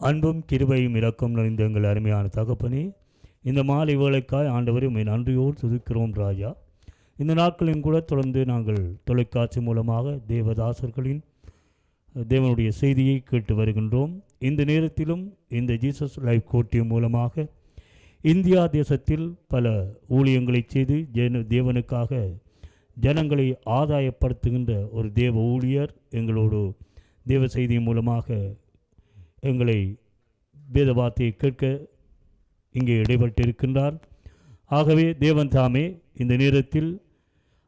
அன்பும் கிருபையும் இறக்கம் நிறைந்த எங்கள் அருமையான தகப்பனே இந்த மாலை வேலைக்காய் ஆண்டவரை உண்மை நன்றியோடு துதிக்கிறோம் ராஜா. இந்த நாட்களிலும் கூட தொடர்ந்து நாங்கள் தொலைக்காட்சி மூலமாக தேவதாசர்களின் தேவனுடைய செய்தியை கேட்டு வருகின்றோம். இந்த நேரத்திலும் இந்த ஜீசஸ் லைவ் கோட்டி மூலமாக இந்தியா தேசத்தில் பல ஊழியங்களை செய்து ஜன தேவனுக்காக ஜனங்களை ஆதாயப்படுத்துகின்ற ஒரு தேவ ஊழியர் எங்களோடு தேவ செய்தி மூலமாக எங்களை வேத வார்த்தையை கேட்க இங்கே இடைப்பட்டிருக்கின்றார். ஆகவே தேவன் தாமே இந்த நேரத்தில்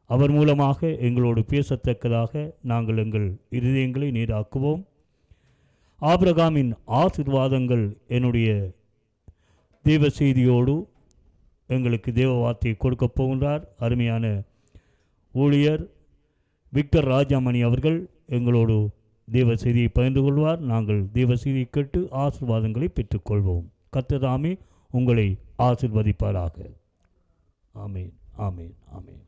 அவர் மூலமாக எங்களோடு பேசத்தக்கதாக நாங்கள் எங்கள் இருதயங்களை நீராக்குவோம். ஆபிரகாமின் ஆசிர்வாதங்கள் என்னுடைய தெய்வ செய்தியோடு எங்களுக்கு தேவ வார்த்தையை கொடுக்கப் போகின்றார். அருமையான ஊழியர் விக்டர் ராஜாமணி அவர்கள் எங்களோடு தேவ செய்தியை பகிர்ந்து கொள்வார். நாங்கள் தேவ செய்தியை கேட்டு ஆசிர்வாதங்களை பெற்றுக்கொள்வோம். கத்ததாமே உங்களை ஆசிர்வதிப்பாராக. ஆமேன் ஆமேன் ஆமேன்.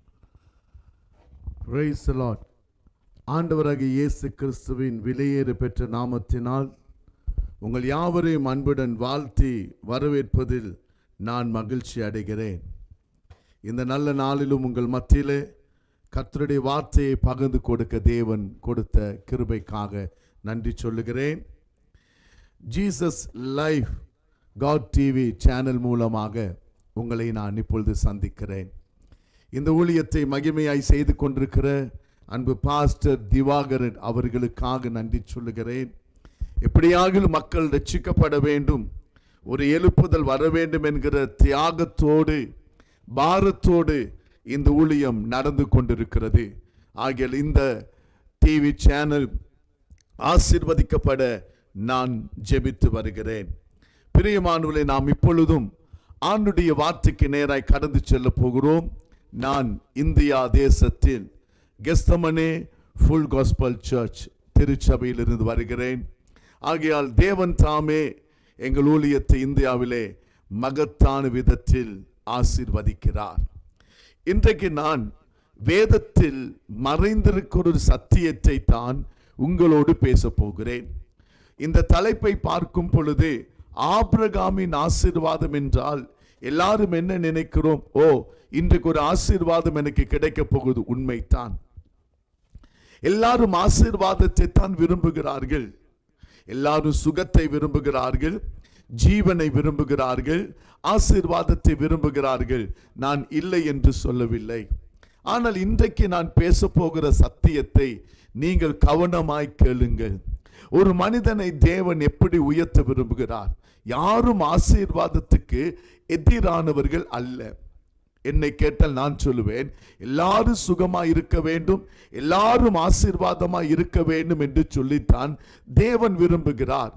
Praise the இயேசு கிறிஸ்துவின் விலையேறு பெற்ற நாமத்தினால் உங்கள் யாவரையும் அன்புடன் வாழ்த்தி வரவேற்பதில் நான் மகிழ்ச்சி அடைகிறேன். இந்த நல்ல நாளிலும் உங்கள் மத்தியிலே கர்த்தருடைய வார்த்தையை பகிர்ந்து கொடுக்க தேவன் கொடுத்த கிருபைக்காக நன்றி சொல்லுகிறேன். Jesus life God TV channel மூலமாக உங்களை நான் இப்பொழுது சந்திக்கிறேன். இந்த ஊழியத்தை மகிமையாய் செய்து கொண்டிருக்கிற அன்பு பாஸ்டர் திவாகரன் அவர்களுக்காக நன்றி சொல்லுகிறேன். எப்படியாக மக்கள் ரட்சிக்கப்பட வேண்டும். ஒரு எழுப்புதல் வர வேண்டும் என்கிற தியாகத்தோடு பாரத்தோடு இந்த ஊழியம் நடந்து கொண்டிருக்கிறது. ஆகிய இந்த டிவி சேனல் ஆசிர்வதிக்கப்பட நான் ஜெபித்து வருகிறேன். பிரியமானவர்களை நாம் இப்பொழுதும் ஆண்டுடைய வார்த்தைக்கு நேராய் கடந்து செல்ல போகிறோம். நான் இந்தியா தேசத்தில் கெஸ்தமனே ஃபுல் காஸ்பல் சர்ச் திருச்சபையிலிருந்து வருகிறேன். ஆகையால் தேவன் தாமே எங்கள் ஊழியத்தை இந்தியாவிலே மகத்தான விதத்தில் ஆசீர்வதிக்கிறார். இன்றைக்கு நான் வேதத்தில் மறைந்திருக்கிற ஒரு சத்தியத்தை தான் உங்களோடு பேச போகிறேன். இந்த தலைப்பை பார்க்கும் பொழுது ஆபிரகாமின் ஆசீர்வாதம் என்றால் எல்லாரும் என்ன நினைக்கிறோம்? ஓ இன்றைக்கு ஒரு ஆசீர்வாதம் எனக்கு கிடைக்க போகுது உண்மைத்தான் எல்லாரும் ஆசீர்வாதத்தை தான் விரும்புகிறார்கள். எல்லாரும் சுகத்தை விரும்புகிறார்கள். ஜீவனை விரும்புகிறார்கள் ஆசீர்வாதத்தை விரும்புகிறார்கள். நான் இல்லை என்று சொல்லவில்லை. ஆனால் இன்றைக்கு நான் பேசப்போகிற சத்தியத்தை நீங்கள் கவனமாய் கேளுங்கள். ஒரு மனிதனை தேவன் எப்படி உயர்த்த விரும்புகிறார்? யாரும் ஆசீர்வாதத்துக்கு எதிரானவர்கள் அல்ல. என்னை கேட்டால் நான் சொல்லுவேன் எல்லாரும் சுகமாக இருக்க வேண்டும் எல்லாரும் ஆசீர்வாதமாக இருக்க வேண்டும் என்று சொல்லித்தான் தேவன் விரும்புகிறார்.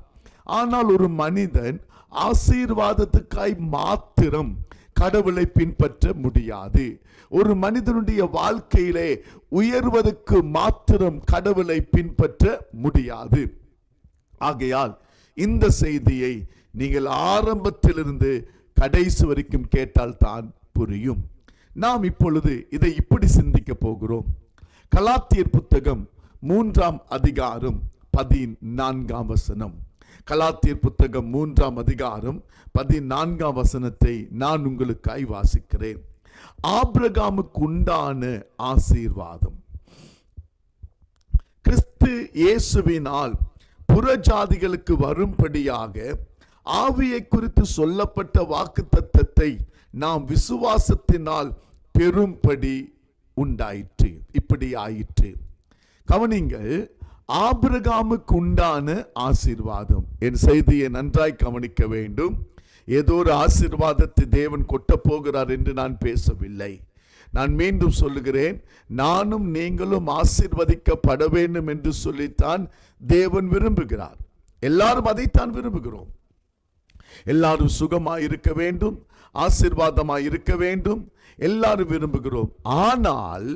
ஆனால் ஒரு மனிதன் ஆசீர்வாதத்துக்காய் மாத்திரம் கடவுளை பின்பற்ற முடியாது. ஒரு மனிதனுடைய வாழ்க்கையிலே உயர்வதற்கு மாத்திரம் கடவுளை பின்பற்ற முடியாது. ஆகையால் இந்த செய்தியை நீங்கள் ஆரம்பத்திலிருந்து கடைசி வரைக்கும் கேட்டால் தான் புரியும். நாம் இப்பொழுது இதை இப்படி சிந்திக்க போகிறோம். கலாத்தியர் புத்தகம் மூன்றாம் அதிகாரம் பதினான்காம் வசனம். கலாத்தியர் புத்தகம் மூன்றாம் அதிகாரம் பதினான்காம் வசனத்தை நான் உங்களுக்காய் வாசிக்கிறேன். ஆப்ரகாமுக்கு உண்டான ஆசீர்வாதம். கிறிஸ்து இயேசுவினால் புறஜாதிகளுக்கு வரும்படியாக ஆவியை குறித்து சொல்லப்பட்ட வாக்கு தத்தத்தை நாம் விசுவாசத்தினால் பெரும்படி உண்டாயிற்று. இப்படி ஆயிற்று கவனிங்கள் ஆபிரகாமுக்கு உண்டான ஆசீர்வாதம். என் செய்தியை நன்றாய் கவனிக்க வேண்டும். ஏதோ ஒரு ஆசீர்வாதத்தை தேவன் கொட்டப் போகிறார் என்று நான் பேசவில்லை. நான் மீண்டும் சொல்லுகிறேன் நானும் நீங்களும் ஆசீர்வதிக்கப்பட வேண்டும் என்று சொல்லித்தான் தேவன் விரும்புகிறார். எல்லாரும் அதைத்தான் விரும்புகிறோம். எல்லாரும் சுகமாக இருக்க வேண்டும் ஆசீர்வாதமாக இருக்க வேண்டும். எல்லாரும் விரும்புகிறோம். ஆனால்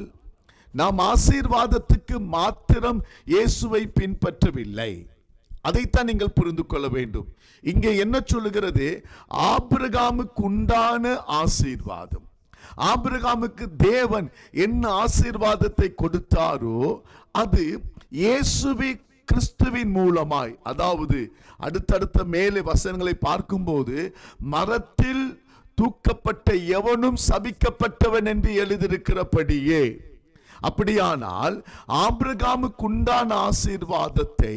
நாம் ஆசீர்வாதத்துக்கு மாத்திரம் இயேசுவை பின்பற்றவில்லை. அதைத்தான் நீங்கள் புரிந்து கொள்ள வேண்டும். இங்கே என்ன சொல்லுகிறது? ஆபிரகாமுக்கு உண்டான ஆசீர்வாதம். ஆபிரகாமுக்கு தேவன் என்ன ஆசீர்வாதத்தை கொடுத்தாரோ அது இயேசுவி கிறிஸ்துவின் மூலமாய் அதாவது அடுத்தடுத்த மேலே வசனங்களை பார்க்கும்போது மரத்தில் தூக்கப்பட்ட எவனும் சபிக்கப்பட்டவன் என்று எழுதியிருக்கிறபடியே அப்படியானால் ஆபிரகாமுக்கு உண்டான ஆசீர்வாதத்தை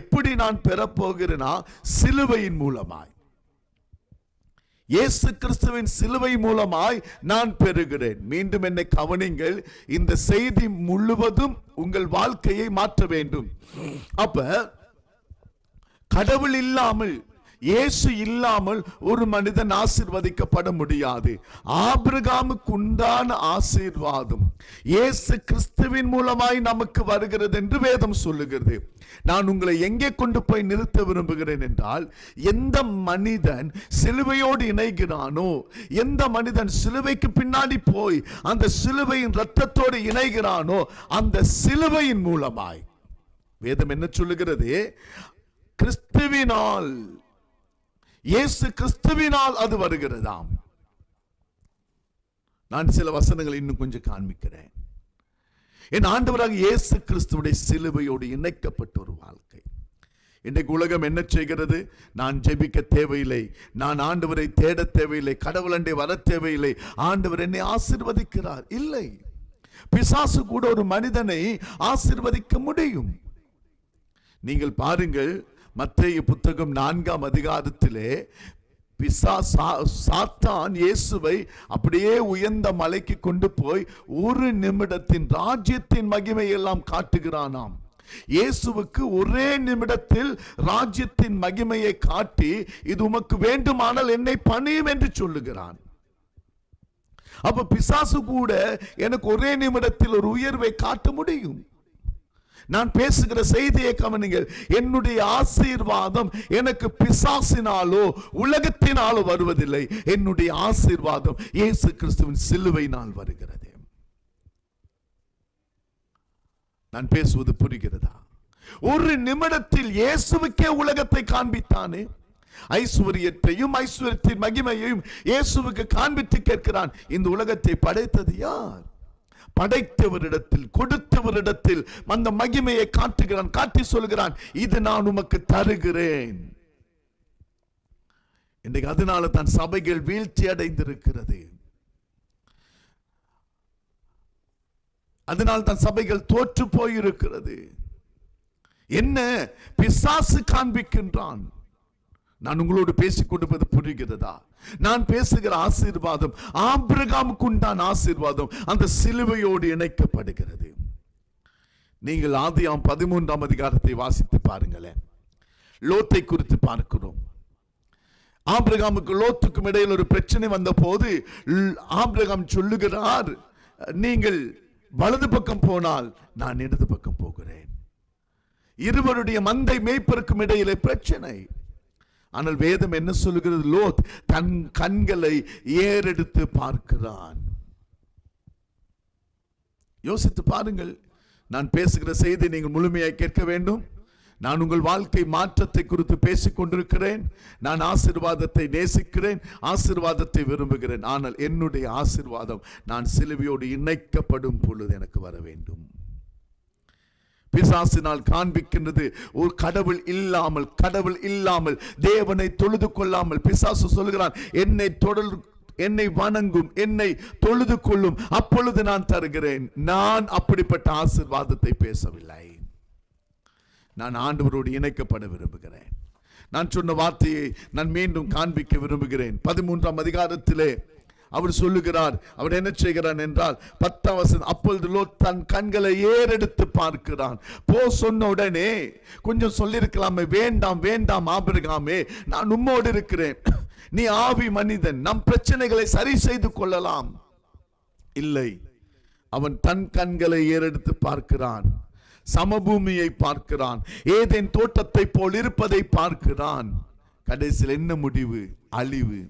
எப்படி நான் பெறப்போகிறேனா? சிலுவையின் மூலமாய். இயேசு கிறிஸ்துவின் சிலுவை மூலமாய் நான் பெறுகிறேன். மீண்டும் என்னை கவனிங்கள் இந்த செய்தி முழுவதும் உங்கள் வாழ்க்கையை மாற்ற வேண்டும். அப்ப கடவுள் இல்லாமல் இயேசு இல்லாமல் ஒரு மனிதன் ஆசீர்வதிக்கப்பட முடியாது. ஆபிரகாமுக்கு உண்டான ஆசீர்வாதம் இயேசு கிறிஸ்துவின் மூலமாய் நமக்கு வருகிறது என்று வேதம் சொல்லுகிறது. நான் உங்களை எங்கே கொண்டு போய் நிறுத்த விரும்புகிறேன் என்றால் எந்த மனிதன் சிலுவையோடு இணைகிறானோ எந்த மனிதன் சிலுவைக்கு பின்னாடி போய் அந்த சிலுவையின் ரத்தத்தோடு இணைகிறானோ அந்த சிலுவையின் மூலமாய். வேதம் என்ன சொல்லுகிறது? கிறிஸ்துவினால் இயேசு கிறிஸ்துவினால் அது வருகிறதாம். நான் சில வசனங்களை இன்னும் கொஞ்சம் காண்பிக்கிறேன். என் ஆண்டவராக இயேசு கிறிஸ்துவுடைய சிலுவையோடு இணைக்கப்பட்ட ஒரு வாழ்க்கை. இன்றைக்கு உலகம் என்ன செய்கிறது? நான் ஜெபிக்க தேவையில்லை. நான் ஆண்டவரை தேட தேவையில்லை. கடவுளண்டை வர தேவையில்லை. ஆண்டவர் என்னை ஆசிர்வதிக்கிறார். இல்லை. பிசாசு கூட ஒரு மனிதனை ஆசிர்வதிக்க முடியும். நீங்கள் பாருங்கள் மத்திய புத்தகம் நான்காம் அதிகாரத்திலே பிசா சா- சாத்தான் இயேசுவை அப்படியே உயர்ந்த மலைக்கு கொண்டு போய் ஒரு நிமிடத்தின் ராஜ்யத்தின் மகிமையெல்லாம் காட்டுகிறானாம். இயேசுவுக்கு ஒரே நிமிடத்தில் ராஜ்யத்தின் மகிமையை காட்டி இது உமக்கு வேண்டுமானால் என்னை பணியும் என்று சொல்லுகிறான். அப்ப பிசாசு கூட எனக்கு ஒரே நிமிடத்தில் ஒரு உயர்வை காட்ட முடியும். நான் பேசுகிற செய்தியை கவனிங்கள் என்னுடைய ஆசீர்வாதம் எனக்கு பிசாசினாலோ உலகத்தினாலோ வருவதில்லை. என்னுடைய ஆசீர்வாதம் இயேசு கிறிஸ்துவின் சிலுவையினால் வருகிறது. நான் பேசுவது புரிகிறதா? ஒரு நிமிடத்தில் இயேசுவுக்கே உலகத்தை காண்பித்தானே? ஐஸ்வர்யத்தையும் ஐஸ்வர்யத்தின் மகிமையையும் இயேசுவுக்கு காண்பித்து கேட்கிறான். இந்த உலகத்தை படைத்தது யார்? படைத்தவரிடத்தில் கொடுத்தவரிடத்தில் அந்த மகிமையை காட்டுகிறான் காட்டி சொல்கிறான் இது நான் உமக்கு தருகிறேன். இன்றைக்கு அதனால தான் சபைகள் வீழ்ச்சி அடைந்திருக்கிறது. அதனால் தான் சபைகள் தோற்று போயிருக்கிறது. என்ன? பிசாசு காண்பிக்கின்றான். நான் உங்களோடு பேசிக் கொடுப்பது புரிகிறதா? நான் பேசுகிற ஆசீர்வாதம் ஆபிரகாமுக்கு உண்டான ஆசீர்வாதம் அந்த சிலுவையோடு இணைக்கப்படுகிறது. நீங்கள் ஆதியாம் பதிமூன்றாம் அதிகாரத்தை வாசித்து பாருங்களேன். லோத்தை குறித்து பார்க்கிறோம். ஆபிரகாமுக்கு லோத்துக்கும் இடையில் ஒரு பிரச்சனை வந்த போது ஆபிரகாம் சொல்லுகிறார் நீங்கள் வலது பக்கம் போனால் நான் இடது பக்கம் போகிறேன். இருவருடைய மந்தை மேய்ப்பருக்கும் இடையிலே பிரச்சனை. ஆனால் வேதம் என்ன சொல்லுகிறது? லோத் தன் கண்களை ஏறெடுத்து பார்க்கிறான். யோசித்து பாருங்கள். நான் பேசுகிற செய்தி நீங்கள் முழுமையாக கேட்க வேண்டும். நான் உங்கள் வாழ்க்கை மாற்றத்தை குறித்து பேசிக் கொண்டிருக்கிறேன். நான் ஆசீர்வாதத்தை நேசிக்கிறேன். ஆசிர்வாதத்தை விரும்புகிறேன். ஆனால் என்னுடைய ஆசீர்வாதம் நான் சிலுவையோடு இணைக்கப்படும் பொழுது எனக்கு வர வேண்டும். பிசாசினால் காண்பிக்கின்றது. ஒரு கடவுள் இல்லாமல் கடவுள் இல்லாமல் தேவனை தொழுது கொள்ளாமல் பிசாசு சொல்கிறான் என்னை தொடர் என்னை வணங்கும் என்னை தொழுது கொள்ளும் அப்பொழுது நான் தருகிறேன். நான் அப்படிப்பட்ட ஆசீர்வாதத்தை பேசவில்லை. நான் ஆண்டவரோடு இணைக்கப்பட விரும்புகிறேன். நான் சொன்ன வார்த்தையை நான் மீண்டும் காண்பிக்க விரும்புகிறேன். பதிமூன்றாம் அதிகாரத்திலே அவர் சொல்லுகிறார் அவர் என்ன செய்கிறான் என்றால் பத்தாம் வசனம் அப்பொழுது லோத் தன் கண்களை ஏறெடுத்து பார்க்கிறான். போ சொன்ன உடனே கொஞ்சம் சொல்லியிருக்கலாமே வேண்டாம் வேண்டாம் ஆபிரகாமே நான் உம்மோடு இருக்கிறேன். நீ ஆவி மனிதன் நம் பிரச்சனைகளை சரி செய்து கொள்ளலாம். இல்லை அவன் தன் கண்களை ஏறெடுத்து பார்க்கிறான். சமபூமியை பார்க்கிறான். ஏதேன் தோட்டத்தை போல் இருப்பதை பார்க்கிறான். கடைசியில் என்ன முடிவு? அழிவு.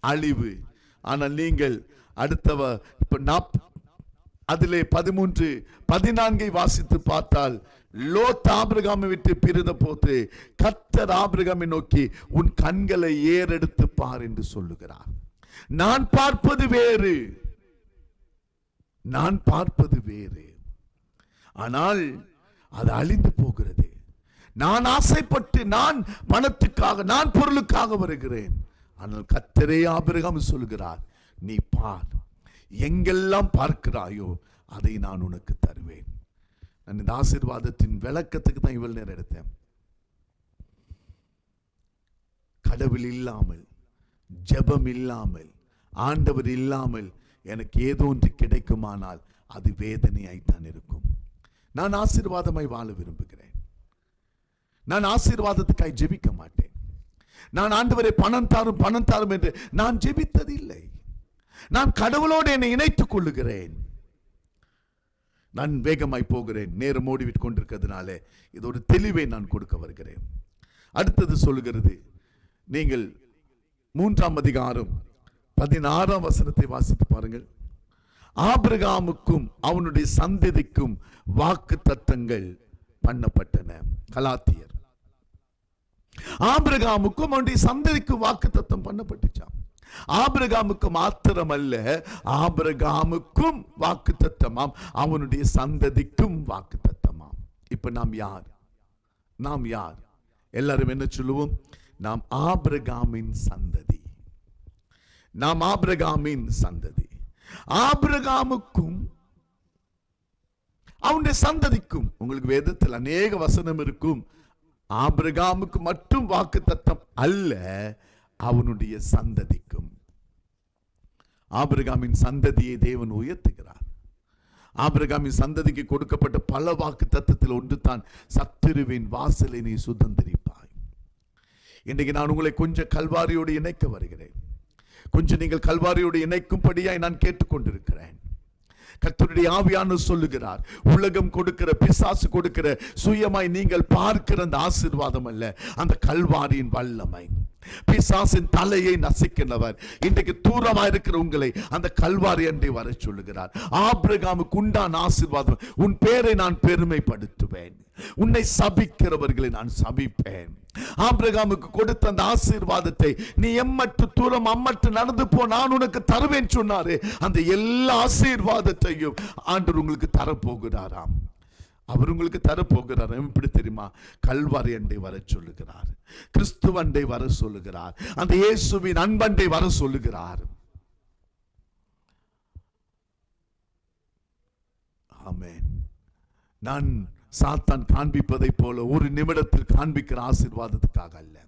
அழிவு. ஆனால் நீங்கள் அடுத்தவ இப்போ நாப் அதிலே பதிமூன்று பதினான்கை வாசித்து பார்த்தால் லோத் ஆபிரகாமை விட்டு பிரிந்த போது கத்தர் ஆபிரகாமை நோக்கி உன் கண்களை ஏறெடுத்து பார் என்று சொல்லுகிறார். நான் பார்ப்பது வேறு. நான் பார்ப்பது வேறு. ஆனால் அது அழிந்து போகிறது. நான் ஆசைப்பட்டு நான் பணத்துக்காக நான் பொருளுக்காக வருகிறேன். ஆனால் கத்தரே ஆபிரகாம் சொல்கிறார் நீ பார் எங்கெல்லாம் பார்க்கிறாயோ அதை நான் உனக்கு தருவேன். நான் இந்த ஆசீர்வாதத்தின் விளக்கத்துக்கு தான் இவ்வளவு நேரம் எடுத்தேன். கடவுள் இல்லாமல் ஜெபம் இல்லாமல் ஆண்டவர் இல்லாமல் எனக்கு ஏதோ ஒன்று கிடைக்குமானால் அது வேதனையாய்த்தான் இருக்கும். நான் ஆசீர்வாதமாய் வாழ விரும்புகிறேன். நான் ஆசீர்வாதத்துக்காய் ஜெபிக்க மாட்டேன். நான் ஆண்டவரை பணம் தாரும் பணம் தாரும் என்று நான் ஜெபித்ததில்லை. நான் கடவுளோடு என்னை இணைத்துக் கொள்ளுகிறேன். நான் வேகமாய் போகிறேன் நேரம் ஓடிவிட்டு கொண்டிருக்கிறதுனால இது ஒரு தெளிவை நான் கொடுக்க வருகிறேன். அடுத்தது சொல்லுகிறது நீங்கள் மூன்றாம் அதிகாரம் பதினாறாம் வசனத்தை வாசித்து பாருங்கள். ஆபிரகாமுக்கும் அவனுடைய சந்ததிக்கும் வாக்கு தத்தங்கள் பண்ணப்பட்டன. கலாத்தியர். ஆபிரகாமுக்கும் அவனுடைய சந்ததிக்கும் வாக்கு தத்தம் பண்ணப்பட்டுச்சான் ஆபிரகாமுக்கு மாத்திரமல்ல ஆபிரகாமுக்கும் வாக்கு தத்தமாம் அவனுடைய சந்ததிக்கும் வாக்கு தத்தமாம் இப்ப நாம் யார்? நாம் யார்? எல்லாரும் என்ன சொல்லுவோம்? நாம் ஆபிரகாமின் சந்ததி. நாம் ஆபிரகாமின் சந்ததி. ஆபிரகாமுக்கும் அவனுடைய சந்ததிக்கும் உங்களுக்கு வேதத்தில் அநேக வசனம் இருக்கும். ஆபிரகாமுக்கு மட்டும் வாக்கு தத்தம் அல்ல அவனுடைய சந்ததிக்கும். ஆபிரகாமின் சந்ததியை தேவன் உயர்த்துகிறார். ஆபிரகாமின் சந்ததிக்கு கொடுக்கப்பட்ட பல வாக்கு தத்தத்தில் ஒன்று தான் சத்துருவின் வாசலை நீ சுதந்திரிப்பாய். இன்றைக்கு நான் உங்களை கொஞ்சம் கல்வாரியோடு இணைக்க வருகிறேன். கொஞ்சம் நீங்கள் கல்வாரியோடு இணைக்கும்படியாய் நான் கேட்டுக்கொண்டிருக்கிறேன். கத்தருடைய ஆவியான்னு சொல்லுகிறார் உலகம் கொடுக்கிற பிசாசு கொடுக்கிற சுயமாய் நீங்கள் பார்க்கிற அந்த ஆசீர்வாதம் அல்ல அந்த கல்வாரியின் வல்லமை. பிசாசின் தலையை நசிக்கின்றவர் இன்றைக்கு தூரமா இருக்கிற உங்களை அந்த கல்வாரி அன்றை வர சொல்லுகிறார். ஆபிரகாமுக்கு உண்டான ஆசீர்வாதம் உன் பேரை நான் பெருமைப்படுத்துவேன். உன்னை சபிக்கிறவர்களை நான் சபிப்பேன். ஆபிரகாமுக்கு கொடுத்த அந்த ஆசீர்வாதத்தை நீ எம்மட்டு தூரம் அம்மட்டு நடந்து போ நான் உனக்கு தருவேன் சொன்னாரு. அந்த எல்லா ஆசீர்வாதத்தையும் ஆண்டவர் உங்களுக்கு தரப்போகிறாராம். அவர் உங்களுக்கு தரப்போகிறார். எப்படி தெரியுமா? கல்வாரி அண்டை வர சொல்லுகிறார். கிறிஸ்துவ அண்டை வர சொல்லுகிறார். அந்த இயேசுவின் அன்பண்டை வர சொல்லுகிறார். ஆமென். நான் சாத்தான் காண்பிப்பதை போல ஒரு நிமிடத்தில் காண்பிக்கிற ஆசீர்வாதத்துக்காக அல்ல.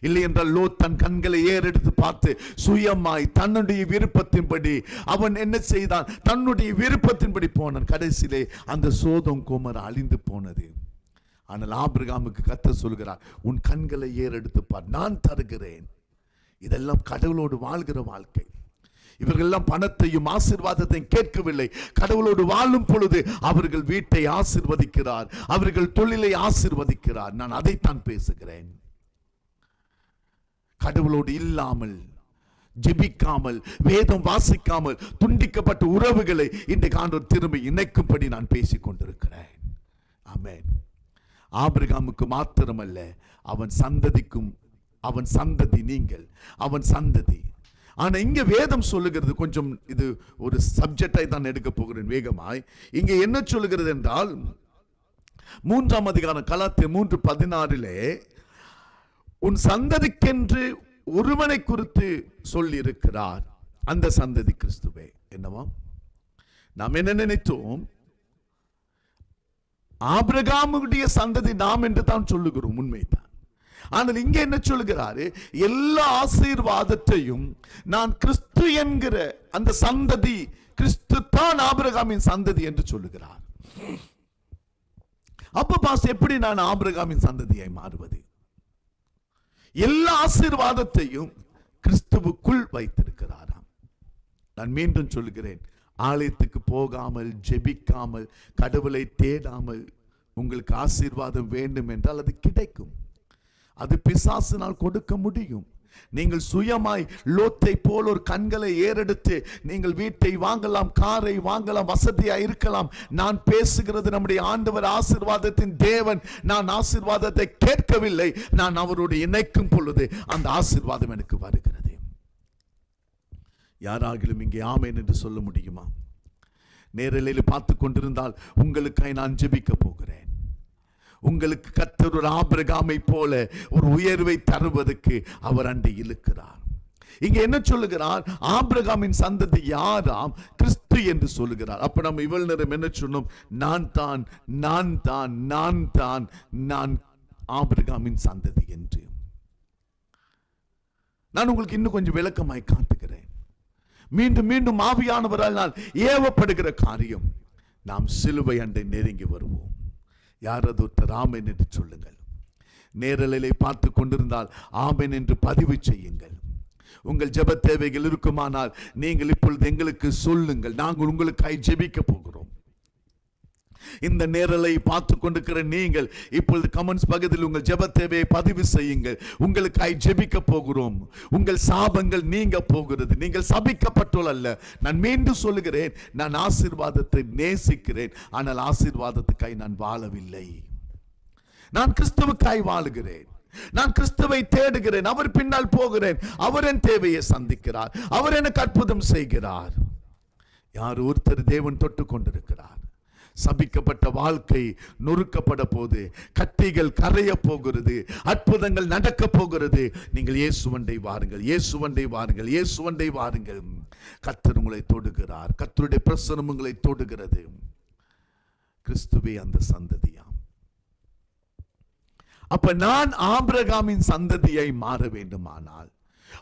இல்லை என்றால் லோ தன் கண்களை ஏறெடுத்து பார்த்து சுயமாய் தன்னுடைய விருப்பத்தின்படி அவன் என்ன செய்தான்? தன்னுடைய விருப்பத்தின்படி போனான். கடைசியிலே அந்த சோதம் குமர் அழிந்து போனது. ஆனால் ஆபிரகாமுக்கு கத்த சொல்கிறார் உன் கண்களை ஏறெடுத்து பார் நான் தருகிறேன். இதெல்லாம் கடவுளோடு வாழ்கிற வாழ்க்கை. இவர்கள்லாம் பணத்தையும் ஆசீர்வாதத்தையும் கேட்கவில்லை. கடவுளோடு வாழும் பொழுது அவர்கள் வீட்டை ஆசீர்வதிக்கிறார் அவர்கள் தொழிலை ஆசீர்வதிக்கிறார். நான் அதைத்தான் பேசுகிறேன். கடவுளோடு இல்லாமல் ஜெபிக்காமல் வேதம் வாசிக்காமல் துண்டிக்கப்பட்ட உறவுகளை இன்றைக்கு ஆண்டவர் திரும்ப இணைக்கும்படி நான் பேசிக் கொண்டிருக்கிறேன் ஆமென். ஆபிரகாமுக்கு மாத்திரமல்ல அவன் சந்ததிக்கும் அவன் சந்ததி நீங்கள் அவன் சந்ததி. ஆனால் இங்கே வேதம் சொல்லுகிறது கொஞ்சம் இது ஒரு சப்ஜெக்டை தான் எடுக்க போகிறேன் வேகமாய். இங்கே என்ன சொல்லுகிறது என்றால் மூன்றாம் அதிகாரம் கலாத்திய மூன்று பதினாறிலே உன் சந்ததிக்கென்று ஒருவனை குறித்து சொல்லியிருக்கிறார். அந்த சந்ததி கிறிஸ்துவே. என்னவா? நாம் என்ன நினைத்தோம்? ஆபிரகாமுடைய சந்ததி நாம் என்று தான் சொல்லுகிறோம் உண்மைதான். ஆனால் இங்க என்ன சொல்லுகிறாரு? எல்லா ஆசீர்வாதத்தையும் நான் கிறிஸ்து என்கிற அந்த சந்ததி கிறிஸ்து தான் ஆபிரகாமின் சந்ததி என்று சொல்லுகிறார். அப்ப பாஸ் எப்படி நான் ஆபிரகாமின் சந்ததியை மாறுவது? எல்லா ஆசீர்வாதத்தையும் கிறிஸ்துவுக்குள் வைத்திருக்கிறாராம். நான் மீண்டும் சொல்லுகிறேன் ஆலயத்துக்கு போகாமல் ஜெபிக்காமல் கடவுளை தேடாமல் உங்களுக்கு ஆசீர்வாதம் வேண்டும் என்றால் அது கிடைக்கும். அது பிசாசினால் கொடுக்க முடியும். நீங்கள் சுயமாய் லோத்தை போல் ஒரு கண்களை ஏறெடுத்து நீங்கள் வீட்டை வாங்கலாம் காரை வாங்கலாம் வசதியா இருக்கலாம். நான் பேசுகிறது நம்முடைய ஆண்டவர் ஆசிர்வாதத்தின் தேவன். நான் ஆசிர்வாதத்தை கேட்கவில்லை. நான் அவரோடு இணைக்கும் பொழுது அந்த ஆசிர்வாதம் எனக்கு வருகிறது. யாராகிலும் இங்கே ஆமேன் என்று சொல்ல முடியுமா? நேரலையில் பார்த்து கொண்டிருந்தால் உங்களுக்காய் நான் ஜெபிக்க போகிறேன். உங்களுக்கு கத்தர் ஒரு ஆபிரகாமை போல ஒரு உயர்வை தருவதற்கு அவர் அண்டை இழுக்கிறார் இங்க என்ன சொல்லுகிறார்? ஆபிரகாமின் சந்ததி யாராம்? கிறிஸ்து என்று சொல்லுகிறார். அப்ப நம்ம இவள் நேரம் என்ன சொன்னோம்? நான் தான் நான் தான் நான் தான் நான் ஆபிரகாமின் சந்ததி என்று. நான் உங்களுக்கு இன்னும் கொஞ்சம் விளக்கமாய் காட்டுகிறேன். மீண்டும் மீண்டும் ஆவியானவரால் நான் ஏவப்படுகிற காரியம் நாம் சிலுவை அண்டை நெருங்கி வருவோம். யாரது ஒருத்தர் ஆமென் என்று சொல்லுங்கள். நேரலிலே பார்த்து கொண்டிருந்தால் ஆமென் என்று பதிவு செய்யுங்கள். உங்கள் ஜெப தேவைகள் இருக்குமானால் நீங்கள் இப்பொழுது எங்களுக்கு சொல்லுங்கள். நாங்கள் உங்களுக்காய் ஜெபிக்க போகிறோம். இந்த நேரலை பார்த்து கொண்டிருக்கிற நீங்கள் இப்பொழுது கமெண்ட்ஸ் பகுதியில் உங்கள் ஜெப தேவையை பதிவு செய்யுங்கள். உங்களுக்காய் ஜெபிக்க போகிறோம். உங்கள் சாபங்கள் நீங்க போகிறது. நீங்கள் சபிக்கப்பட்டோல் அல்ல. நான் மீண்டும் சொல்லுகிறேன் நான் ஆசீர்வாதத்தை நேசிக்கிறேன். ஆனால் ஆசீர்வாதத்துக்காய் நான் வாழவில்லை. நான் கிறிஸ்துவுக்காய் வாழுகிறேன். நான் கிறிஸ்துவை தேடுகிறேன். அவர் பின்னால் போகிறேன். அவர் என் தேவையை சந்திக்கிறார். அவர் எனக்கு அற்புதம் செய்கிறார். யார்? ஒருத்தர் தேவன் தொட்டு கொண்டிருக்கிறார். சபிக்கப்பட்ட வாழ்க்கை நொறுக்கப்பட போது கத்திகள் கரைய போகிறது. அற்புதங்கள் நடக்க போகிறது. நீங்கள் இயேசுவண்டை வாருங்கள். இயேசுவண்டை வாருங்கள். இயேசுவண்டை வாருங்கள். கத்தர் உங்களை தொடுகிறார். கத்தருடைய பிரசனம் உங்களை தொடுகிறது. கிறிஸ்துவே அந்த சந்ததியாம். அப்ப நான் ஆபிரகாமின் சந்ததியை மாற வேண்டுமானால்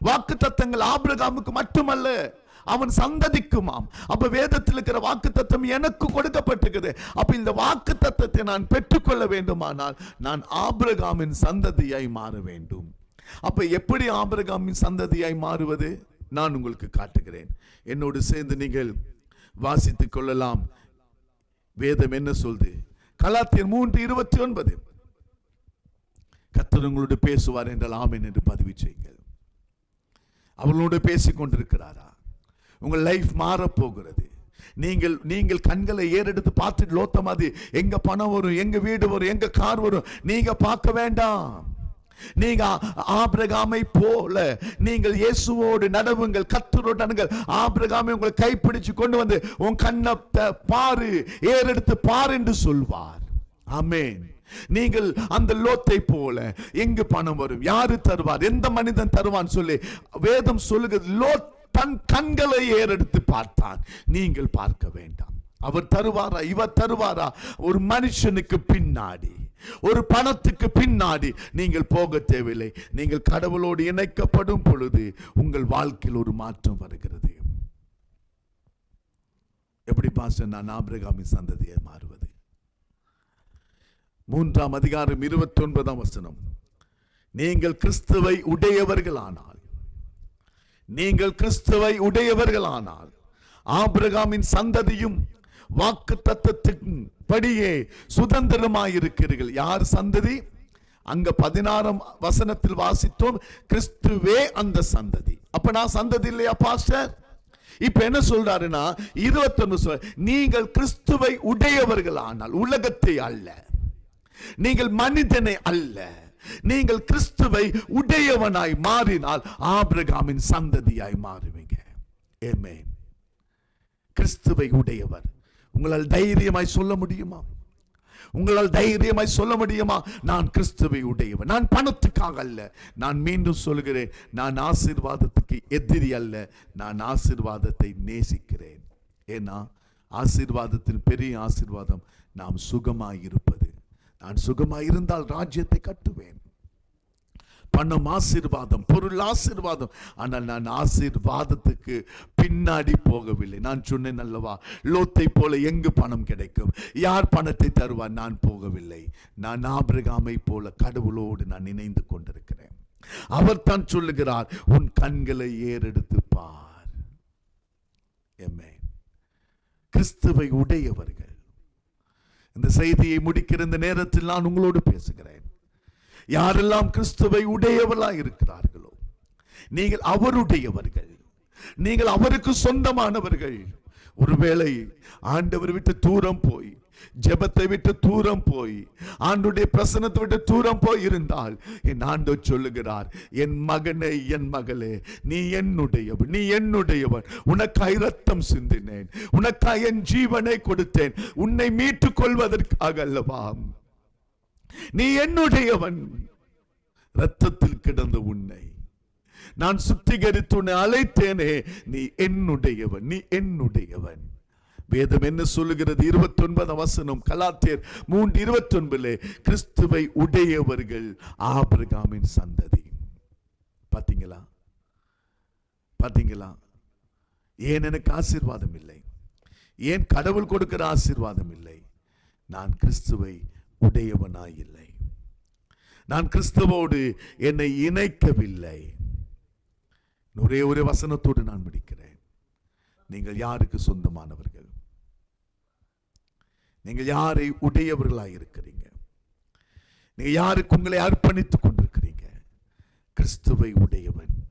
வாக்கு தத்தங்கள் ஆபிரகாமுக்கு மட்டுமல்ல அவன் சந்ததிக்குமாம். அப்ப வேதத்தில் இருக்கிற வாக்கு தத்துவம் எனக்கு கொடுக்கப்பட்டிருக்குது. அப்ப இந்த வாக்கு தத்துவத்தை நான் பெற்றுக்கொள்ள வேண்டுமானால் நான் ஆபிரகாமின் சந்ததியாய் மாற வேண்டும். அப்ப எப்படி ஆபிரகாமின் சந்ததியாய் மாறுவது? நான் உங்களுக்கு காட்டுகிறேன். என்னோடு சேர்ந்து நீங்கள் வாசித்துக் கொள்ளலாம். வேதம் என்ன சொல்து கலாத்தியர் மூன்று இருபத்தி ஒன்பது கத்தர் உங்களோடு பேசுவார் என்றால் ஆமென் என்று பதிவு செய்யுங்கள். அவர்களோடு பேசிக் கொண்டிருக்கிறாரா உங்கள் லைஃப் மாறப் போகிறது நீங்கள் நீங்கள் கண்களை ஏறெடுத்து பார்த்துட்டு லோத்த மாதிரி எங்க பணம் வரும் எங்க வீடு வரும் எங்க கார் வரும் நீங்க பார்க்க வேண்டாம். நீங்க ஆ- ஆபிரகாமை போல நீங்கள் இயேசுவோடு நடவுங்கள் கத்தரோடு நடங்கள். ஆபிரகாமை உங்களை கைப்பிடிச்சு கொண்டு வந்து உன் கண்ணை த- பாரு ஏறெடுத்து பாரு என்று சொல்வார். ஆமென். நீங்கள் அந்த லோத்தை போல எங்கு பணம் வரும் யாரு தருவார் எந்த மனிதன் தருவான் சொல்லி வேதம் சொல்லுகிறது லோத் தன் கண்களை ஏறெடுத்து பார்த்தான். நீங்கள் பார்க்க வேண்டாம். அவர் தருவாரா? இவர் தருவாரா? ஒரு மனுஷனுக்கு பின்னாடி. ஒரு பணத்துக்கு பின்னாடி. நீங்கள் போக தேவையில்லை. நீங்கள் கடவுளோடு இணைக்கப்படும் பொழுது உங்கள் வாழ்க்கையில் ஒரு மாற்றம் வருகிறது. எப்படி பாஸ்டர் நான் ஆபிரகாமின் சந்ததியை மாறுவது? மூன்றாம் அதிகாரம் இருபத்தி ஒன்பதாம் வசனம். நீங்கள் கிறிஸ்துவை உடையவர்களானால் நீங்கள் கிறிஸ்துவை உடையவர்களானால் ஆபிரகாமின் சந்ததியும் வாக்கு தத்துவத்தின் படியே சுதந்திரமாயிருக்கிறீர்கள். யார் சந்ததி? அங்க பதினாறாம் வசனத்தில் வாசித்தோம் கிறிஸ்துவே அந்த சந்ததி. அப்ப நான் சந்ததி இல்லையா பாஸ்டர்? இப்ப என்ன சொல்றாருன்னா இருபத்தொன்னு சொல் நீங்கள் கிறிஸ்துவை உடையவர்களானால் உலகத்தை அல்ல. நீங்கள் மனிதனை அல்ல. நீங்கள் கிறிஸ்துவை உடையவனாய் மாறினால் ஆபிரகாமின் சந்ததியாய் மாறுவீங்க. Amen. கிறிஸ்துவை உடையவர். உங்களால் தைரியமாய் சொல்ல முடியுமா? உங்களால் தைரியமாய் சொல்ல முடியுமா? நான் கிறிஸ்துவை உடையவன் நான் பணத்துக்காக அல்ல. நான் மீண்டும் சொல்கிறேன் நான் ஆசீர்வாதத்துக்கு எதிரி அல்ல. நான் ஆசீர்வாதத்தை நேசிக்கிறேன். ஏன்னா ஆசீர்வாதத்தின் பெரிய ஆசீர்வாதம் நாம் சுகமாயிருப்பது. நான் சுகமாக இருந்தால் ராஜ்யத்தை கட்டுவேன். பணம் ஆசீர்வாதம் பொருள் ஆசீர்வாதம். ஆனால் நான் ஆசீர்வாதத்துக்கு பின்னாடி போகவில்லை. நான் சொன்னேன் அல்லவா லோத்தை போல எங்கு பணம் கிடைக்கும்? யார் பணத்தை தருவார்? நான் போகவில்லை. நான் ஆபிரகாமை போல கடவுளோடு நான் இணைந்து கொண்டிருக்கிறேன். அவர் தான் சொல்லுகிறார் உன் கண்களை ஏறெடுத்து பார். எம்மே கிறிஸ்துவை உடையவர்கள் இந்த செய்தியை முடிக்கிற இந்த நேரத்தில் நான் உங்களோடு பேசுகிறேன். யாரெல்லாம் கிறிஸ்துவை உடையவர்களாக இருக்கிறார்களோ நீங்கள் அவருடையவர்கள். நீங்கள் அவருக்கு சொந்தமானவர்கள். ஒருவேளை ஆண்டவர் விட்டு தூரம் போய் ஜெபத்தை விட்டு தூரம் போய் ஆண்டுடைய பிரசனத்தை விட்டு தூரம் போய் இருந்தால் என் ஆண்டு சொல்லுகிறார் என் மகனே என் மகளே நீ என்னுடையவன் நீ என்னுடையவன். உனக்காய் ரத்தம் சிந்தினேன் உனக்காய் என் ஜீவனை கொடுத்தேன். உன்னை மீட்டுக் கொள்வதற்காக அல்லவா? நீ என்னுடையவன். ரத்தத்தில் கிடந்த உன்னை நான் சுத்திகரித்து உன்னை அழைத்தேனே. நீ என்னுடையவன் நீ என்னுடையவன். வேதம் என்ன சொல்லுகிறது? இருபத்தி வசனம் கலாத்தியர் மூன்று இருபத்தி ஒன்பதுல கிறிஸ்துவை உடையவர்கள் ஆபிரகாமின் சந்ததி. பார்த்தீங்களா பார்த்தீங்களா ஏன் எனக்கு ஆசீர்வாதம் இல்லை? ஏன் கடவுள் கொடுக்கிற ஆசீர்வாதம் இல்லை? நான் கிறிஸ்துவை உடையவனாய் இல்லை. நான் கிறிஸ்துவோடு என்னை இணைக்கவில்லை. ஒரே ஒரு வசனத்தோடு நான் முடிக்கிறேன். நீங்கள் யாருக்கு சொந்தமானவர்கள்? நீங்கள் யாரை உடையவர்களாக இருக்கிறீங்க? நீங்கள் யாருக்கு உங்களை அர்ப்பணித்துக் கொண்டிருக்கிறீங்க? கிறிஸ்துவை உடையவன்.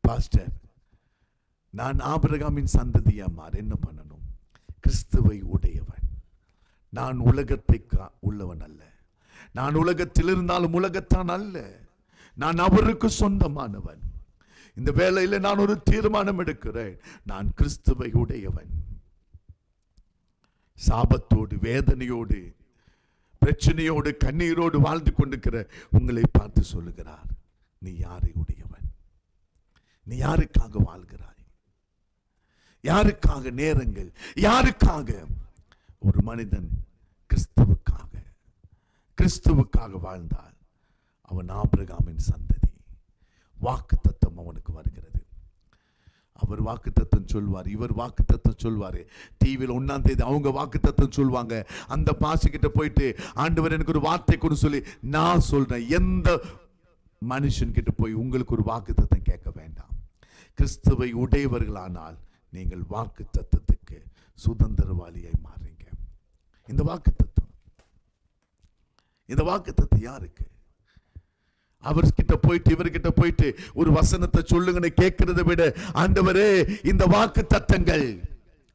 பாஸ்டர் நான் ஆபிரகாமின் சந்ததியா மாற என்ன பண்ணணும்? கிறிஸ்துவை உடையவன். நான் உலகத்தை கா- உள்ளவன் அல்ல. நான் உலகத்தில் இருந்தாலும் உலகத்தான் அல்ல. நான் அவருக்கு சொந்தமானவன். இந்த வேலையில் நான் ஒரு தீர்மானம் எடுக்கிறேன். நான் கிறிஸ்துவை உடையவன். சாபத்தோடு வேதனையோடு பிரச்சனையோடு கண்ணீரோடு வாழ்ந்து கொண்டிருக்கிற உங்களை பார்த்து சொல்லுகிறார் நீ யாரை உடையவன்? நீ யாருக்காக வாழ்கிறாய்? யாருக்காக நேரங்கள் யாருக்காக? ஒரு மனிதன் கிறிஸ்துவுக்காக கிறிஸ்துவுக்காக வாழ்ந்தால் அவன் ஆபிரகாமின் சந்ததி வாக்கு தத்தம் அவனுக்கு வருகிறது. அவர் வாக்கு தத்தம் சொல்வார் இவர் வாக்கு தத்தம் சொல்வாரு. டிவியில் ஒன்னாம் தேதி அவங்க வாக்குத்தத்தம் சொல்லுவாங்க அந்த பாசுக்கிட்ட போயிட்டு ஆண்டவர் எனக்கு ஒரு வார்த்தை கொடு சொல்லி நான் சொல்கிறேன் எந்த மனுஷன்கிட்ட போய் உங்களுக்கு ஒரு வாக்குத்தத்தம் கேட்க வேண்டாம். கிறிஸ்துவை உடையவர்களானால் நீங்கள் வாக்கு தத்தத்துக்கு சுதந்திரவாளியாய் மாறுறீங்க. இந்த வாக்கு தத்துவம் இந்த வாக்கு தத்துவம் யாருக்கு? அவர்கிட்ட போயிட்டு இவர்கிட்ட போயிட்டு ஒரு வசனத்தை சொல்லுங்கன்னு கேட்கிறதை விட ஆண்டவரே இந்த வாக்கு தத்தங்கள்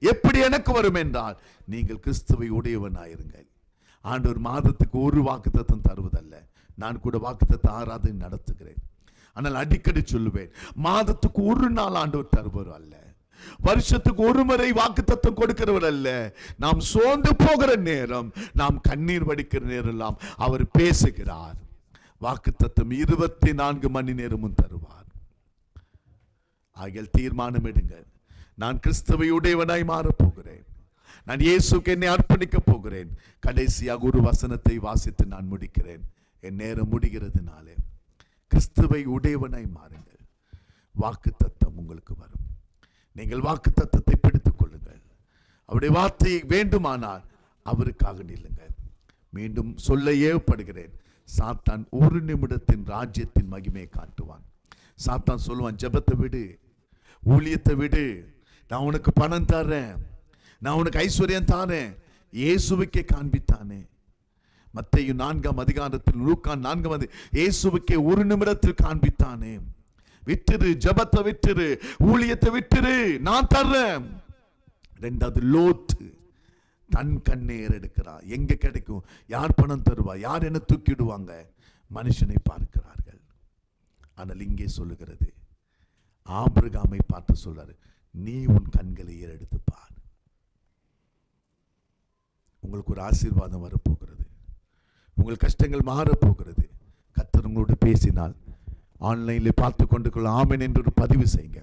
எப்படி எனக்கு வரும் என்றால் நீங்கள் கிறிஸ்துவை உடையவனாயிருங்கள். ஆண்டவர் மாதத்துக்கு ஒரு வாக்கு தத்தம் தருவதல்ல. நான் கூட வாக்கு தத்தம் ஆறாது நடத்துகிறேன். ஆனால் அடிக்கடி சொல்லுவேன் மாதத்துக்கு ஒரு நாள் ஆண்டவர் தருவர் அல்ல. வருஷத்துக்கு ஒரு முறை வாக்கு தத்துவம் கொடுக்கிறவர் அல்ல. நாம் சோர்ந்து போகிற நேரம் நாம் கண்ணீர் வடிக்கிற நேரம் எல்லாம் அவர் பேசுகிறார். வாக்கு தத்துவம் இருபத்தி நான்கு மணி நேரமும் தருவார். ஆகிய தீர்மானம் எடுங்கள். நான் கிறிஸ்துவை உடையவனாய் மாறப்போகிறேன். நான் இயேசுக்கு என்னை அர்ப்பணிக்க போகிறேன். கடைசியாக ஒரு வசனத்தை வாசித்து நான் முடிக்கிறேன். என் நேரம் முடிகிறதுனாலே கிறிஸ்துவை உடையவனாய் மாறுங்கள். வாக்கு தத்தம் உங்களுக்கு வரும். நீங்கள் வாக்கு தத்தத்தை பிடித்துக் கொள்ளுங்கள். அவருடைய வார்த்தையை வேண்டுமானால் அவருக்காக நில்லுங்கள். மீண்டும் சொல்ல ஏவப்படுகிறேன். சாத்தான் ஒரு நிமிடத்தின் ராஜ்யத்தின் மகிமையை காட்டுவான். சாத்தான் சொல்லுவான் ஜெபத்தை விடு ஊழியத்தை விடு. நான் உனக்கு பணம் தரேன் நான் உனக்கு ஐஸ்வர்யம் தானேன் இயேசுவுக்கே காண்பித்தானே. மத்தையும் நான்காம் அதிகாரத்தில் லூக்கான் நான்காம் அதி இயேசுவுக்கே ஒரு நிமிடத்தில் காண்பித்தானே. விட்டுரு ஜெபத்தை விட்டுரு ஊழியத்தை விட்டுரு நான் தர்றேன். ரெண்டாவது லோத்து. தன் கண்ணீர் எடுக்கிறார். எங்க கிடைக்கும்? யார் பணம் தருவா? யார் என்ன தூக்கிடுவாங்க? மனுஷனை பார்க்கிறார்கள். ஆனால் இங்கே சொல்லுகிறது ஆபிரகாமை பார்த்து சொல்றாரு நீ உன் கண்களை ஏறெடுத்து பார். உங்களுக்கு ஒரு ஆசீர்வாதம் வரப்போகிறது. உங்கள் கஷ்டங்கள் மாறப்போகிறது. கத்தர் உங்களோடு பேசினால் ஆன்லைனில் பார்த்து கொண்டு கொள்ள ஆமன் என்று ஒரு பதிவு செய்யுங்க.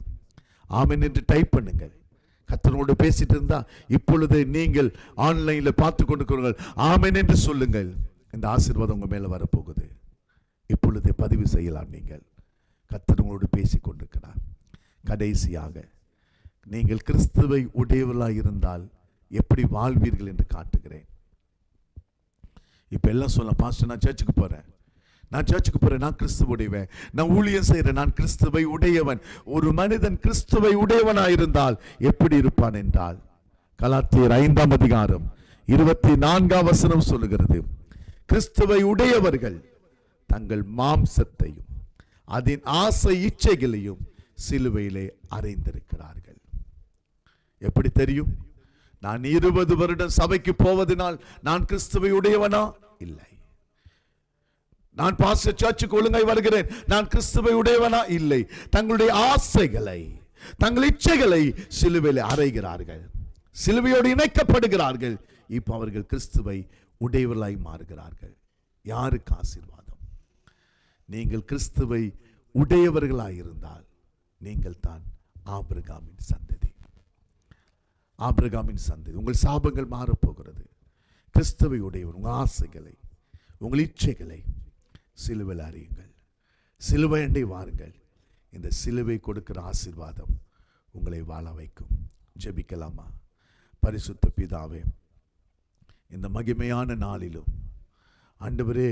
ஆமன் என்று டைப் பண்ணுங்கள். கத்தனோடு பேசிட்டு இருந்தா இப்பொழுது நீங்கள் ஆன்லைனில் பார்த்து கொண்டு ஆமென் என்று சொல்லுங்கள். இந்த ஆசீர்வாதம் உங்கள் மேலே வரப்போகுது. இப்பொழுது பதிவு செய்யலாம் நீங்கள். கத்தனோடு பேசி கொண்டிருக்கிறார் கடைசியாக நீங்கள் கிறிஸ்துவை உடையவர்களாக இருந்தால் எப்படி வாழ்வீர்கள் என்று காட்டுகிறேன். இப்போ எல்லாம் சொல்ல பாஸ்டர் நான் சர்ச்சுக்கு போகிறேன் நான் சர்ச்சுக்கு போறேன் நான் கிறிஸ்துவ உடையவன் நான் ஊழியம் செய்கிறேன் நான் கிறிஸ்துவை உடையவன். ஒரு மனிதன் கிறிஸ்துவை உடையவனாயிருந்தால் எப்படி இருப்பான் என்றால் கலாத்தியர் ஐந்தாம் அதிகாரம் இருபத்தி நான்காம் வசனம் சொல்லுகிறது. கிறிஸ்துவை உடையவர்கள் தங்கள் மாம்சத்தையும் அதன் ஆசை இச்சைகளையும் சிலுவையிலே அறைந்திருக்கிறார்கள். எப்படி தெரியும்? நான் இருபது வருடம் சபைக்கு போவதனால் நான் கிறிஸ்துவை உடையவனா? இல்லை. நான் பாஸ்டர் சர்ச்சுக்கு ஒழுங்காய் வருகிறேன். நான் கிறிஸ்துவை உடையவனா? இல்லை. தங்களுடைய ஆசைகளை தங்கள் இச்சைகளை சிலுவையில் அறைகிறார்கள். சிலுவையோடு இணைக்கப்படுகிறார்கள். இப்போ அவர்கள் கிறிஸ்துவை உடையவர்களாய் மாறுகிறார்கள். யாருக்கு ஆசீர்வாதம்? நீங்கள் கிறிஸ்துவை உடையவர்களாயிருந்தால் நீங்கள் தான் ஆபிரகாமின் சந்ததி. ஆபிரகாமின் சந்ததி. உங்கள் சாபங்கள் மாறப்போகிறது. கிறிஸ்துவை உடையவர். உங்கள் ஆசைகளை உங்கள் இச்சைகளை சிலுவையில் அறியுங்கள் சிலுவையண்டை வாருங்கள். இந்த சிலுவை கொடுக்கிற ஆசீர்வாதம் உங்களை வாழ வைக்கும். ஜெபிக்கலாமா? பரிசுத்த பிதாவே இந்த மகிமையான நாளிலும் ஆண்டவரே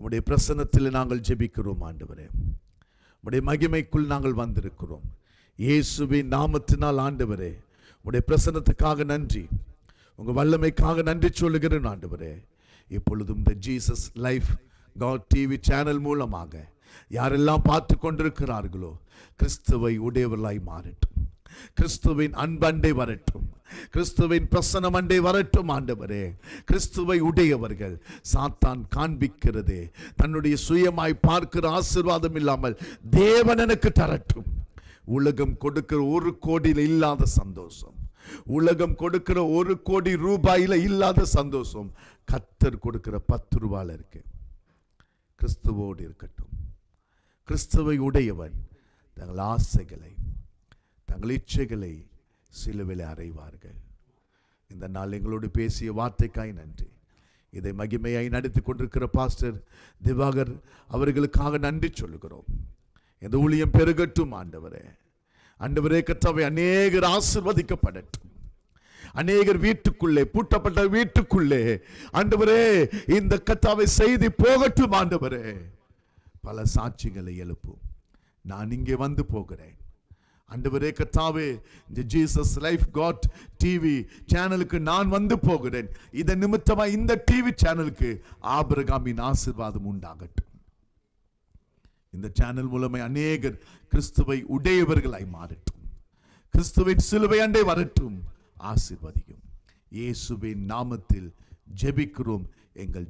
உடைய பிரசன்னத்தில் நாங்கள் ஜெபிக்கிறோம் ஆண்டவரே. உடைய மகிமைக்குள் நாங்கள் வந்திருக்கிறோம். இயேசுவின் நாமத்தினால் ஆண்டவரே உடைய பிரசன்னத்துக்காக நன்றி. உங்கள் வல்லமைக்காக நன்றி சொல்லுகிறேன் ஆண்டவரே. இப்பொழுதும் இந்த Jesus life God TV channel மூலமாக யாரெல்லாம் பார்த்து கொண்டிருக்கிறார்களோ கிறிஸ்துவை உடையவர்களாய் மாறட்டும். கிறிஸ்துவின் அன்பண்டை வரட்டும். கிறிஸ்துவின் பிரசனம் அண்டை வரட்டும் ஆண்டவரே. கிறிஸ்துவை உடையவர்கள் சாத்தான் காண்பிக்கிறதே. தன்னுடைய சுயமாய் பார்க்கிற ஆசீர்வாதம் இல்லாமல் தேவன் எனக்கு தரட்டும். உலகம் கொடுக்கிற ஒரு கோடியில் இல்லாத சந்தோஷம். உலகம் கொடுக்கிற ஒரு கோடி ரூபாயில இல்லாத சந்தோஷம். கத்தர் கொடுக்கிற பத்து ரூபாயில் இருக்குது கிறிஸ்துவோடு இருக்கட்டும். கிறிஸ்துவை உடையவன் தங்கள் ஆசைகளை தங்கள் இச்சைகளை சிலுவில் அறைவார்கள். இந்த நாள் எங்களோடு பேசிய வார்த்தைக்காய் நன்றி. இதை மகிமையாய் நடத்தி கொண்டிருக்கிற பாஸ்டர் திவாகர் அவர்களுக்காக நன்றி சொல்லுகிறோம். இந்த ஊழியம் பெருகட்டும் ஆண்டவரே. ஆண்டவரே கத்தாவை அநேகர் ஆசிர்வதிக்கப்படட்டும். அநேகர் வீட்டுக்குள்ளே பூட்டப்பட்ட வீட்டுக்குள்ளே. ஆண்டவரே இந்த கத்தாவை செய்தி போகட்டும் ஆண்டவரே. பல சாட்சிகளை எழுப்பும். நான் இங்கே வந்து போகிறேன். அண்டவரே கத்தாவே இந்த ஜீசஸ் லைஃப் காட் டிவி சேனலுக்கு நான் வந்து போகிறேன். இதன் நிமித்தமாக இந்த டிவி சேனலுக்கு ஆபிரகாமின் ஆசீர்வாதம் உண்டாகட்டும். இந்த சேனல் மூலமே அநேகர் கிறிஸ்துவை உடையவர்களாய் மாறட்டும். கிறிஸ்துவின் சிலுவை அண்டை வரட்டும். ஆசிர்வதிக்கும். இயேசுவின் நாமத்தில் ஜெபிக்கிறோம். எங்கள்